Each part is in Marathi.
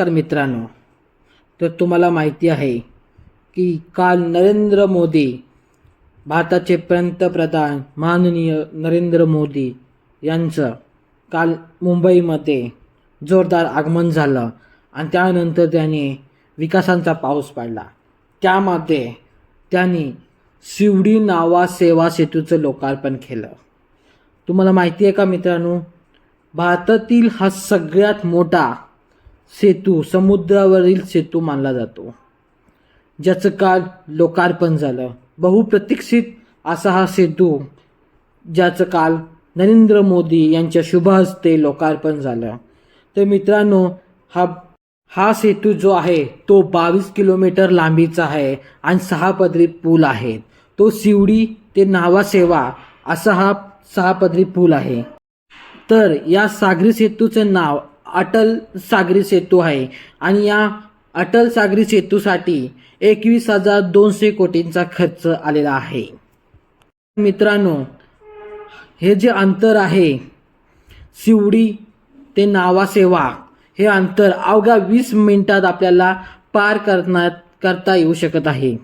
तर मित्रांनो तर तुम्हाला माहिती आहे की काल नरेंद्र मोदी भारताचे पंतप्रधान माननीय नरेंद्र मोदी यांचं काल मुंबईमध्ये जोरदार आगमन झालं आणि त्यानंतर त्याने विकासांचा पाऊस पाडला. त्यामध्ये त्यांनी शिवडी नावा सेवा सेतूचं लोकार्पण केलं. तुम्हाला माहिती आहे का मित्रांनो भारतातील हा सगळ्यात मोठा सेतू समुद्रावरील सेतू मानला जातो. ज्याचं काल लोकार्पण झालं. बहुप्रतीक्षित असा हा सेतू ज्याचं काल नरेंद्र मोदी यांच्या शुभ हस्ते लोकार्पण झालं. तर मित्रांनो हा हा सेतू जो आहे तो बावीस किलोमीटर लांबीचा आहे आणि सहा पदरी पूल आहे तो शिवडी ते नावासेवा असा हा सहा पदरी पूल आहे. तर या सागरी सेतूचं नाव अटल सागरी सेतू आहे. आणि या अटल सागरी सेतूसाठी एकवीस हजार दोनशे कोटींचा खर्च आलेला आहे. मित्रांनो हे जे अंतर आहे शिवडी ते नावासेवा हे अंतर अवघ्या वीस मिनिटात आपल्याला पार करण्यात करता येऊ शकत आहे.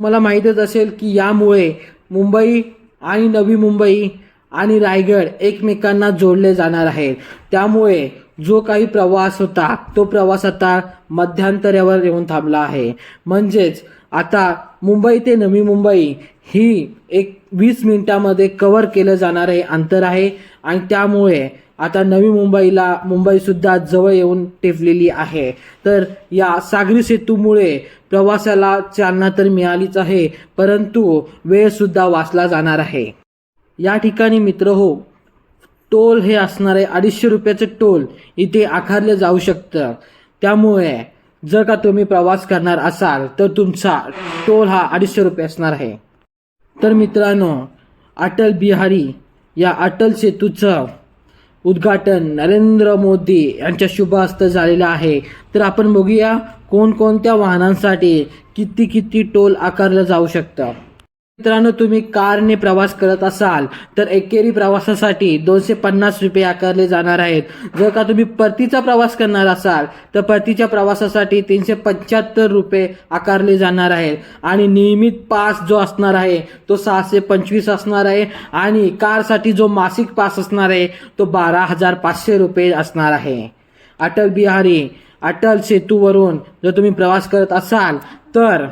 मला माहीतच असेल की यामुळे मुंबई आणि नवी मुंबई आणि रायगड एकमेकांना जोडले जाणार आहेत. त्यामुळे जो काही प्रवास होता तो प्रवास आता मध्यांतरावर येऊन थांबला आहे. म्हणजेच आता मुंबई ते नवी मुंबई ही एक वीस मिनिटामध्ये कवर केलं जाणार आहे अंतर आहे आणि त्यामुळे आता नवी मुंबईला मुंबईसुद्धा जवळ येऊन टेपलेली आहे. तर या सागरी सेतूमुळे प्रवासाला चालना तर मिळालीच आहे परंतु वेळसुद्धा वाचला जाणार आहे. या ठिकाणी मित्र हो टोल हे असणारे अडीचशे रुपयाचं टोल इथे आकारलं जाऊ शकतं त्यामुळे जर का तुम्ही प्रवास करणार असाल तर तुमचा टोल हा अडीचशे रुपये असणार आहे. तर मित्रांनो अटल बिहारी या अटल सेतूचं उद्घाटन नरेंद्र मोदी यांच्या शुभ हस्त झालेलं आहे. तर आपण बघूया कोणकोणत्या वाहनांसाठी किती किती टोल आकारलं जाऊ शकतं मित्रांनो तुम्ही कारने प्रवास करत असाल तर एकेरी प्रवासासाठी दोनशे पन्नास रुपये आकारले जाणार आहेत. जर का तुम्ही परतीचा प्रवास करणार असाल तर परतीच्या प्रवासासाठी तीनशे पंच्याहत्तर रुपये आकारले जाणार आहेत. आणि नियमित पास जो असणार आहे तो सहाशे पंचवीस असणार आहे. आणि कारसाठी जो मासिक पास असणार आहे तो बारा हजार पाचशे रुपये असणार आहे. अटल बिहारी अटल सेतूवरून जर तुम्ही प्रवास करत असाल तर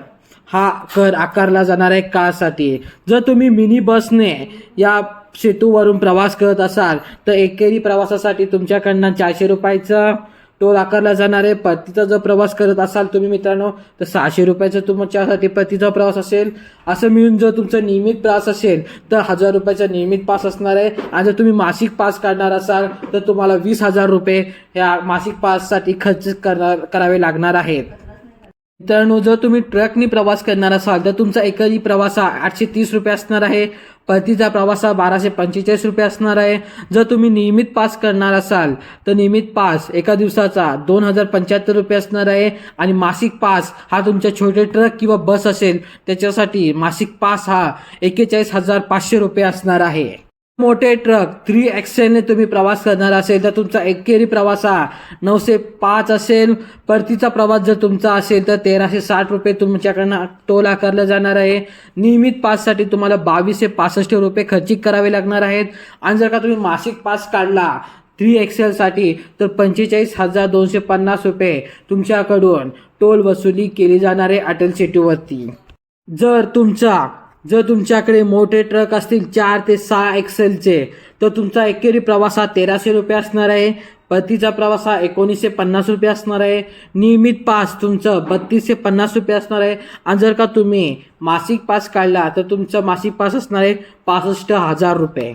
हा कर आकारला जाणार आहे कारसाठी जर तुम्ही मिनी बसने या सेतूवरून प्रवास करत असाल तर एकेरी प्रवासासाठी तुमच्याकडनं चारशे रुपयाचा टोल आकारला जाणार आहे. परतीचा जर प्रवास करत असाल तुम्ही मित्रांनो तर सहाशे रुपयाचा तुमच्यासाठी परतीचा प्रवास असेल. असं मिळून जर तुमचा नियमित प्रवास असेल तर हजार रुपयाचा नियमित पास असणार आहे. आणि जर तुम्ही मासिक पास काढणार असाल तर तुम्हाला वीस हजार रुपये ह्या मासिक पाससाठी खर्च करणार करावे लागणार आहेत. मित्रांनो जर तुम्ही ट्रकनी प्रवास करणार असाल तर तुमचा एकरी प्रवास हा आठशे तीस रुपये असणार आहे. परतीचा प्रवास हा बाराशे पंचेचाळीस रुपये असणार आहे. जर तुम्ही नियमित पास करणार असाल तर नियमित पास एका दिवसाचा दोन हजार पंच्याहत्तर रुपये असणार आहे. आणि मासिक पास हा तुमच्या छोटे ट्रक किंवा बस असेल त्याच्यासाठी मासिक पास हा एकेचाळीस हजार पाचशे रुपये असणार आहे. मोठे ट्रक थ्री एक्सेलने तुम्ही प्रवास करणार असेल तर तुमचा एकेरी प्रवास हा नऊशे पाच असेल. परतीचा प्रवास जर तुमचा असेल तर तेराशे साठ रुपये तुमच्याकडनं टोल आकारला जाणार आहे. नियमित पाससाठी तुम्हाला बावीसशे पासष्ट रुपये खर्चिक करावे लागणार आहेत. आणि जर का तुम्ही मासिक पास काढला थ्री एक्सेलसाठी तर पंचेचाळीस हजार दोनशे पन्नास रुपये तुमच्याकडून टोल वसुली केली जाणार आहे अटल सिटीवरती जर तुमचा जर तुमच्याकडे मोठे ट्रक असतील चार ते सहा एक्सेलचे तर तुमचा एकेरी प्रवास हा तेराशे रुपये असणार आहे. परतीचा प्रवास हा एकोणीसशे पन्नास रुपये असणार आहे. नियमित पास तुमचं बत्तीसशे पन्नास रुपये असणार आहे. आणि जर का तुम्ही मासिक पास काढला तर तुमचं मासिक पास असणार आहे पासष्ट हजार रुपये.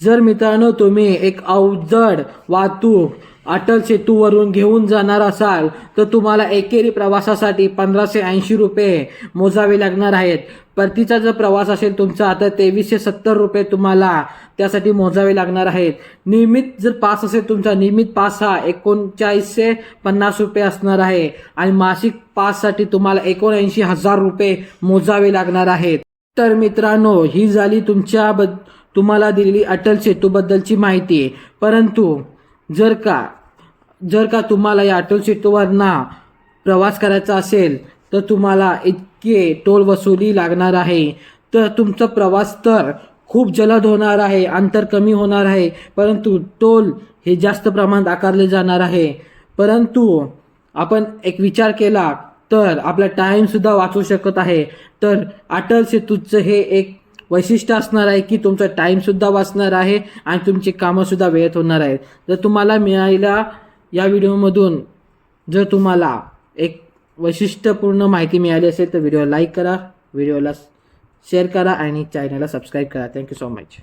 जर मित्रांनो तुम्ही एक अवजड वाहतूक अटल सेतूवरून घेऊन जाणार असाल तर तुम्हाला एकेरी प्रवासासाठी पंधराशे ऐंशी रुपये मोजावे लागणार आहेत. परतीचा जर प्रवास असेल तुमचा तर तेवीसशे सत्तर रुपये तुम्हाला त्यासाठी मोजावे लागणार आहेत. नियमित जर पास असेल तुमचा नियमित पास हा एकोणचाळीसशे पन्नास रुपये असणार आहे. आणि मासिक पाससाठी तुम्हाला एकोणऐंशी हजार रुपये मोजावे लागणार आहेत. तर मित्रांनो ही झाली तुमच्या बद तुम्हाला दिलेली अटल सेतूबद्दलची माहिती परंतु जर का जर का तुम्हाला या अटल सेतूवरना प्रवास करायचा असेल तर तुम्हाला इतके टोल वसुली लागणार आहे. तर तुमचा प्रवास तर खूप जलद होणार आहे अंतर कमी होणार आहे परंतु टोल हे जास्त प्रमाणात आकारले जाणार आहे. परंतु आपण एक विचार केला तर आपला टाईमसुद्धा वाचू शकत आहे. तर अटल सेतूचं हे एक वैशिष्ट्य असणार आहे की तुमचा टाईमसुद्धा वाचणार आहे आणि तुमची कामंसुद्धा वेळेत होणार आहेत. जर तुम्हाला मिळालेल्या या व्हिडिओमधून जर तुम्हाला एक वैशिष्ट्यपूर्ण माहिती मिळाली असेल तर व्हिडिओ लाईक करा व्हिडिओला शेअर करा आणि चॅनलला सबस्क्राईब करा. Thank you so much